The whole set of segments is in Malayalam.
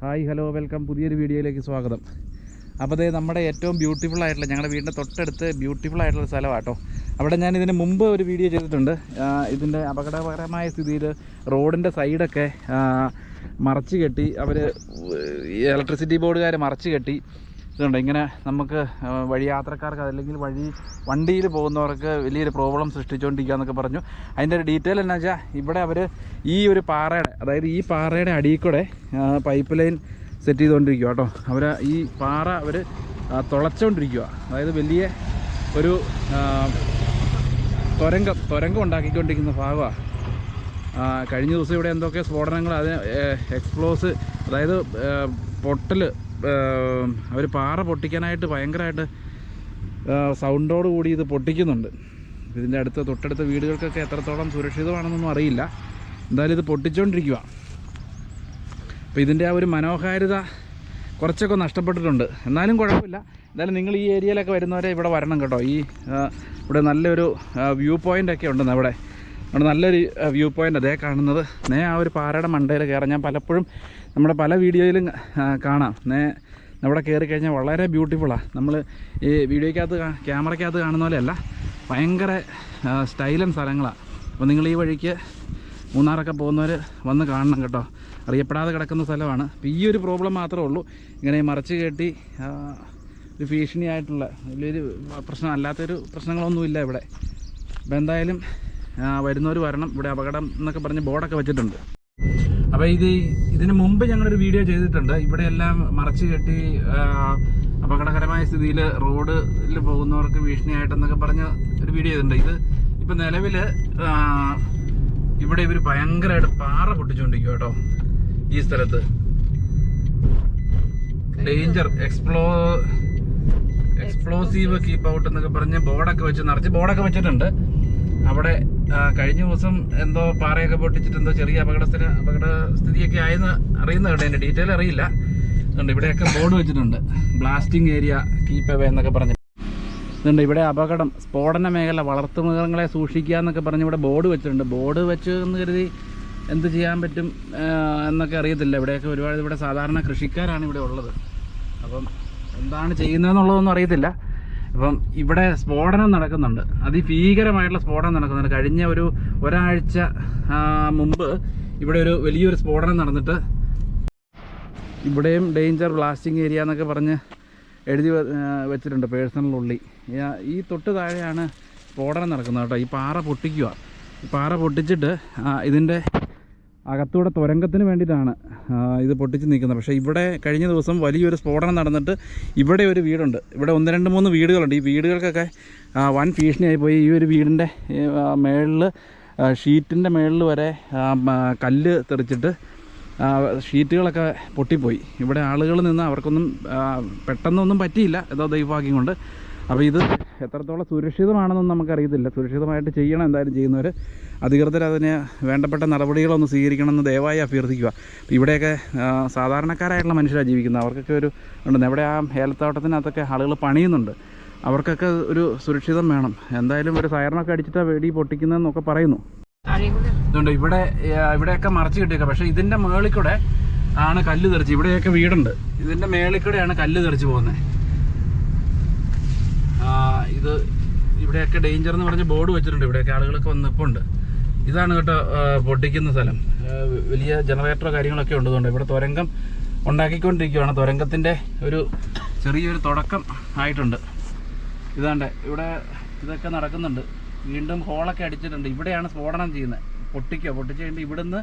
Hi hello welcome. പുതിയൊരു വീഡിയോയിലേക്ക് സ്വാഗതം. അപ്പോൾ അതേ നമ്മുടെ ഏറ്റവും ബ്യൂട്ടിഫുൾ ആയിട്ടുള്ള ഞങ്ങളുടെ വീടിന്റെ തൊട്ടടുത്ത് ബ്യൂട്ടിഫുൾ ആയിട്ടുള്ള സ്ഥലമാണ് കേട്ടോ അവിടെ ഞാൻ ഇതിന് മുമ്പ് ഒരു വീഡിയോ ചെയ്തിട്ടുണ്ട്. ഇതിന്റെ അപകടകരമായ സ്ഥിതിയിൽ റോഡിന്റെ സൈഡൊക്കെ മറച്ച് കെട്ടി. അവർ ഇലക്ട്രിസിറ്റി ബോർഡുകാർ മറച്ചു കെട്ടി. ഇതുണ്ട്. ഇങ്ങനെ നമുക്ക് വഴി യാത്രക്കാർക്ക് അതല്ലെങ്കിൽ വഴി വണ്ടിയിൽ പോകുന്നവർക്ക് വലിയൊരു പ്രോബ്ലം സൃഷ്ടിച്ചുകൊണ്ടിരിക്കുക എന്നൊക്കെ പറഞ്ഞു. അതിന്റെ ഒരു ഡീറ്റെയിൽ എന്നാ വെച്ചാൽ ഇവിടെ അവർ ഈ ഒരു പാറയുടെ അതായത് ഈ പാറയുടെ അടിയിൽ കൂടെ പൈപ്പ് ലൈൻ സെറ്റ് ചെയ്തുകൊണ്ടിരിക്കുക കേട്ടോ അവർ ഈ പാറ അവർ തുളച്ചുകൊണ്ടിരിക്കുക അതായത് വലിയ ഒരു തുരങ്കം തുരങ്കം ഉണ്ടാക്കിക്കൊണ്ടിരിക്കുന്ന ഭാഗമാണ് കഴിഞ്ഞ ദിവസം ഇവിടെ എന്തൊക്കെ സ്ഫോടനങ്ങൾ അതിന് എക്സ്പ്ലോസ് അതായത് പൊട്ടൽ അവർ പാറ പൊട്ടിക്കാനായിട്ട് ഭയങ്കരമായിട്ട് സൗണ്ടോട് കൂടി ഇത് പൊട്ടിക്കുന്നുണ്ട്. ഇതിന്റെ അടുത്ത് തൊട്ടടുത്ത വീടുകൾക്കൊക്കെ എത്രത്തോളം സുരക്ഷിതമാണെന്നൊന്നും അറിയില്ല. എന്തായാലും ഇത് പൊട്ടിച്ചുകൊണ്ടിരിക്കുക അപ്പോൾ ഇതിന്റെ ആ ഒരു മനോഹാരിത കുറച്ചൊക്കെ നഷ്ടപ്പെട്ടിട്ടുണ്ട്. എന്നാലും കുഴപ്പമില്ല. എന്തായാലും നിങ്ങൾ ഈ ഏരിയയിലൊക്കെ വരുന്നവരെ ഇവിടെ വരണം കേട്ടോ. ഈ ഇവിടെ നല്ലൊരു വ്യൂ പോയിന്റ് ഒക്കെ ഉണ്ട് അവിടെ. അവിടെ നല്ലൊരു വ്യൂ പോയിന്റ് അതേ കാണുന്നത്. നേ ആ ഒരു പാറയുടെ മണ്ടയിൽ കയറാം. ഞാൻ പലപ്പോഴും നമ്മുടെ പല വീഡിയോയിലും കാണാം. നേ കയറി കഴിഞ്ഞാൽ വളരെ ബ്യൂട്ടിഫുള്ളാണ് നമ്മൾ ഈ വീഡിയോയ്ക്കകത്ത് ക്യാമറയ്ക്കകത്ത് കാണുന്ന പോലെയല്ല ഭയങ്കര സ്റ്റൈലൻ സ്ഥലങ്ങളാണ് അപ്പോൾ നിങ്ങൾ ഈ വഴിക്ക് മൂന്നാറൊക്കെ പോകുന്നവർ വന്ന് കാണണം കേട്ടോ. അറിയപ്പെടാതെ കിടക്കുന്ന സ്ഥലമാണ്. അപ്പോൾ ഈ ഒരു പ്രോബ്ലം മാത്രമേ ഉള്ളൂ. ഇങ്ങനെ മറച്ച് കെട്ടി ഒരു ഭീഷണിയായിട്ടുള്ള വലിയൊരു പ്രശ്നം അല്ലാത്തൊരു പ്രശ്നങ്ങളൊന്നുമില്ല ഇവിടെ. അപ്പോൾ എന്തായാലും വരുന്നവർ വരണം. ഇവിടെ അപകടം എന്നൊക്കെ പറഞ്ഞ് ബോർഡൊക്കെ വെച്ചിട്ടുണ്ട്. അപ്പോൾ ഇത് ഇതിന് മുമ്പ് ഞങ്ങളൊരു വീഡിയോ ചെയ്തിട്ടുണ്ട്. ഇവിടെ എല്ലാം മറച്ചു കെട്ടി അപകടകരമായ സ്ഥിതിയിൽ റോഡിൽ പോകുന്നവർക്ക് ഭീഷണിയായിട്ടെന്നൊക്കെ പറഞ്ഞ് ഒരു വീഡിയോ ചെയ്തിട്ടുണ്ട്. ഇത് ഇപ്പം നിലവിൽ ഇവിടെ ഇവർ ഭയങ്കരമായിട്ട് പാറ പൊട്ടിച്ചുകൊണ്ടിരിക്കും കേട്ടോ ഈ സ്ഥലത്ത്. ഡേഞ്ചർ എക്സ്പ്ലോ എക്സ്പ്ലോസീവ് കീപ്പ് ഔട്ട് എന്നൊക്കെ പറഞ്ഞ് ബോർഡൊക്കെ വെച്ച് നിറച്ച് ബോർഡൊക്കെ വെച്ചിട്ടുണ്ട്. അവിടെ കഴിഞ്ഞ ദിവസം എന്തോ പാറയൊക്കെ പൊട്ടിച്ചിട്ട് എന്തോ ചെറിയ അപകടത്തിന് അപകട സ്ഥിതിയൊക്കെ ആയെന്ന് അറിയുന്ന കേട്ടോ എന്റെ ഡീറ്റെയിൽ അറിയില്ല. അതുകൊണ്ട് ഇവിടെയൊക്കെ ബോർഡ് വെച്ചിട്ടുണ്ട്. ബ്ലാസ്റ്റിംഗ് ഏരിയ കീപ്പ് അവേ എന്നൊക്കെ പറഞ്ഞു. ഇതുണ്ട് ഇവിടെ അപകടം സ്ഫോടന മേഖല വളർത്തുമൃഗങ്ങളെ സൂക്ഷിക്കുക എന്നൊക്കെ പറഞ്ഞ് ഇവിടെ ബോർഡ് വെച്ചിട്ടുണ്ട്. ബോർഡ് വെച്ച് എന്ന് കരുതി എന്ത് ചെയ്യാൻ പറ്റും എന്നൊക്കെ അറിയത്തില്ല. ഇവിടെയൊക്കെ ഒരുപാട് ഇവിടെ സാധാരണ കൃഷിക്കാരാണ് ഇവിടെ ഉള്ളത്. അപ്പം എന്താണ് ചെയ്യുന്നതെന്നുള്ളതൊന്നും അറിയത്തില്ല. അപ്പം ഇവിടെ സ്ഫോടനം നടക്കുന്നുണ്ട്. അതിഭീകരമായിട്ടുള്ള സ്ഫോടനം നടക്കുന്നുണ്ട്. കഴിഞ്ഞ ഒരു ഒരാഴ്ച മുമ്പ് ഇവിടെ ഒരു വലിയൊരു സ്ഫോടനം നടന്നിട്ട് ഇവിടെയും ഡേഞ്ചർ ബ്ലാസ്റ്റിംഗ് ഏരിയ എന്നൊക്കെ പറഞ്ഞ് എഴുതി വെച്ചിട്ടുണ്ട് പേഴ്സണൽ ഉള്ളി. ഈ- തൊട്ട് താഴെയാണ് സ്ഫോടനം നടക്കുന്നത് കേട്ടോ. ഈ പാറ പൊട്ടിക്കുക. പാറ പൊട്ടിച്ചിട്ട് ഇതിന്റെ അകത്തൂടെ തുരങ്കത്തിന് വേണ്ടിയിട്ടാണ് ഇത് പൊട്ടിച്ച് നിൽക്കുന്നത്. പക്ഷേ ഇവിടെ കഴിഞ്ഞ ദിവസം വലിയൊരു സ്ഫോടനം നടന്നിട്ട് ഇവിടെ ഒരു വീടുണ്ട്. ഇവിടെ ഒന്ന് രണ്ട് മൂന്ന് വീടുകളുണ്ട്. ഈ വീടുകൾക്കൊക്കെ വൻ ഭീഷണിയായി പോയി. ഈ ഒരു വീടിന്റെ മേളിൽ ഷീറ്റിന്റെ മേളിൽ വരെ കല്ല് തെറിച്ചിട്ട് ഷീറ്റുകളൊക്കെ പൊട്ടിപ്പോയി. ഇവിടെ ആളുകൾ നിന്ന് അവർക്കൊന്നും പെട്ടെന്നൊന്നും പറ്റിയില്ല. ഏതോ ദൈവഭാഗ്യം കൊണ്ട്. അപ്പോൾ ഇത് എത്രത്തോളം സുരക്ഷിതമാണെന്നൊന്നും നമുക്കറിയത്തില്ല. സുരക്ഷിതമായിട്ട് ചെയ്യണം എന്തായാലും ചെയ്യുന്നവർ അധികൃതർ അതിന് വേണ്ടപ്പെട്ട നടപടികളൊന്ന് സ്വീകരിക്കണമെന്ന് ദയവായി അഭ്യർത്ഥിക്കുക. ഇവിടെയൊക്കെ സാധാരണക്കാരായിട്ടുള്ള മനുഷ്യരാണ് ജീവിക്കുന്നത്. അവർക്കൊക്കെ ഒരു ഉണ്ട് എവിടെ ആ ഏലത്തോട്ടത്തിനകത്തൊക്കെ ആളുകൾ പണിയുന്നുണ്ട്. അവർക്കൊക്കെ ഒരു സുരക്ഷിതം വേണം. എന്തായാലും ഒരു സൈറനൊക്കെ അടിച്ചിട്ടാണ് വെടി പൊട്ടിക്കുന്നതെന്നൊക്കെ പറയുന്നു. ഇതുണ്ട് ഇവിടെ ഇവിടെയൊക്കെ മറച്ചു കിട്ടിയേക്കാം. പക്ഷേ ഇതിന്റെ മേളിൽ കൂടെ ആണ് കല്ല് തെറിച്ച് ഇവിടെയൊക്കെ വീടുണ്ട്. ഇതിന്റെ മേളിൽ കൂടെയാണ് കല്ല് തെറിച്ച് പോകുന്നത്. ഇത് ഇവിടെയൊക്കെ ഡേഞ്ചർ എന്ന് പറഞ്ഞ് ബോർഡ് വെച്ചിട്ടുണ്ട്. ഇവിടെയൊക്കെ ആളുകളൊക്കെ വന്ന് നിൽപ്പുണ്ട് ഇതാണ് കേട്ടോ പൊട്ടിക്കുന്ന സ്ഥലം. വലിയ ജനറേറ്ററോ കാര്യങ്ങളൊക്കെ ഉള്ളതുകൊണ്ട് ഇവിടെ തുരങ്കം ഉണ്ടാക്കിക്കൊണ്ടിരിക്കുകയാണ് തുരങ്കത്തിന്റെ ഒരു ചെറിയൊരു തുടക്കം ആയിട്ടുണ്ട്. ഇതാണ്ട് ഇവിടെ ഇതൊക്കെ നടക്കുന്നുണ്ട്. വീണ്ടും ഹോളൊക്കെ അടിച്ചിട്ടുണ്ട്. ഇവിടെയാണ് സ്ഫോടനം ചെയ്യുന്നത്. പൊട്ടിക്കുക. പൊട്ടിച്ച് കഴിഞ്ഞിട്ട് ഇവിടുന്ന്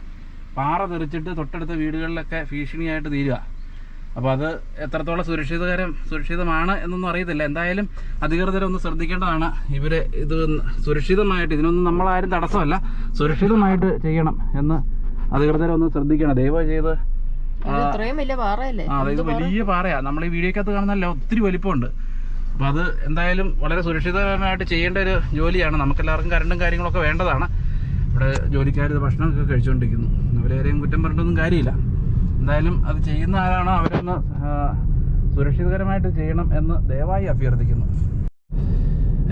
പാറ തെറിച്ചിട്ട് തൊട്ടടുത്ത വീടുകളിലൊക്കെ ഭീഷണിയായിട്ട് തീരുക. അപ്പോൾ അത് എത്രത്തോളം സുരക്ഷിതകരം സുരക്ഷിതമാണ് എന്നൊന്നും അറിയത്തില്ല. എന്തായാലും അധികൃതർ ഒന്ന് ശ്രദ്ധിക്കേണ്ടതാണ് ഇവർ ഇത് സുരക്ഷിതമായിട്ട് ഇതിനൊന്നും നമ്മളാരും തടസ്സമല്ല. സുരക്ഷിതമായിട്ട് ചെയ്യണം എന്ന് അധികൃതർ ഒന്ന് ശ്രദ്ധിക്കണം. ദയവ് ചെയ്ത് അതായത് വലിയ പാറയാ. നമ്മൾ ഈ വീഡിയോക്കകത്ത് കാണുന്നല്ല ഒത്തിരി വലിപ്പമുണ്ട്. അപ്പോൾ അത് എന്തായാലും വളരെ സുരക്ഷിതമായിട്ട് ചെയ്യേണ്ട ഒരു ജോലിയാണ്. നമുക്കെല്ലാവർക്കും കറണ്ടും കാര്യങ്ങളൊക്കെ വേണ്ടതാണ്. ഇവിടെ ജോലിക്കാർ ഇത് ഭക്ഷണമൊക്കെ കഴിച്ചുകൊണ്ടിരിക്കുന്നു അവരാരെയും കുറ്റം പറഞ്ഞിട്ടൊന്നും കാര്യമില്ല. എന്തായാലും അത് ചെയ്യുന്ന ആരാണോ അവരൊന്ന് സുരക്ഷിതകരമായിട്ട് ചെയ്യണം എന്ന് ദയവായി അഭ്യർത്ഥിക്കുന്നു.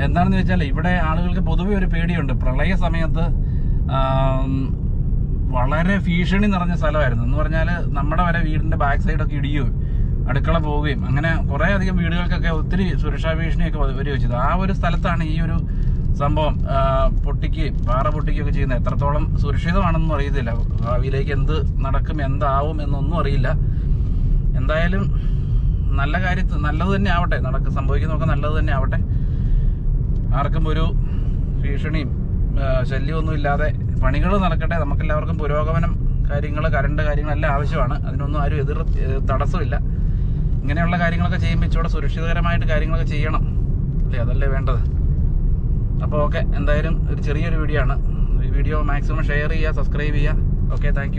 എന്താണെന്ന് വെച്ചാൽ ഇവിടെ ആളുകൾക്ക് പൊതുവെ ഒരു പേടിയുണ്ട്. പ്രളയ സമയത്ത് വളരെ ഭീഷണി നിറഞ്ഞ സ്ഥലമായിരുന്നു. എന്ന് പറഞ്ഞാൽ നമ്മുടെ വരെ വീടിന്റെ ബാക്ക് സൈഡൊക്കെ ഇടിയുകയും അടുക്കള പോവുകയും അങ്ങനെ കുറേ അധികം വീടുകൾക്കൊക്കെ ഒത്തിരി സുരക്ഷാ ഭീഷണിയൊക്കെ വരി വെച്ചത് ആ ഒരു സ്ഥലത്താണ് ഈ ഒരു സംഭവം പൊട്ടിക്ക് പാറ പൊട്ടിക്കുകയൊക്കെ ചെയ്യുന്നത് എത്രത്തോളം സുരക്ഷിതമാണെന്നൊന്നും അറിയത്തില്ല. ഭാവിയിലേക്ക് എന്ത് നടക്കും എന്താവും എന്നൊന്നും അറിയില്ല. എന്തായാലും നല്ല കാര്യത്ത് നല്ലത് തന്നെ ആവട്ടെ. നടക്ക് സംഭവിക്കുന്നതൊക്കെ നല്ലത് തന്നെ ആവട്ടെ. ആർക്കും ഒരു ഭീഷണിയും ശല്യമൊന്നും ഇല്ലാതെ പണികൾ നടക്കട്ടെ. നമുക്കെല്ലാവർക്കും പുരോഗമനം കാര്യങ്ങൾ കരണ്ട് കാര്യങ്ങളെല്ലാം ആവശ്യമാണ്. അതിനൊന്നും ആരും എതിർ തടസ്സമില്ല. ഇങ്ങനെയുള്ള കാര്യങ്ങളൊക്കെ ചെയ്യുമ്പോൾ ഇച്ചിരി സുരക്ഷിതകരമായിട്ട് കാര്യങ്ങളൊക്കെ ചെയ്യണം. അല്ലേ? അതല്ലേ വേണ്ടത്? അപ്പോൾ ഓക്കെ എന്തായാലും ഒരു ചെറിയൊരു വീഡിയോ ആണ്. വീഡിയോ മാക്സിമം ഷെയർ ചെയ്യുക സബ്സ്ക്രൈബ് ചെയ്യുക. Okay thank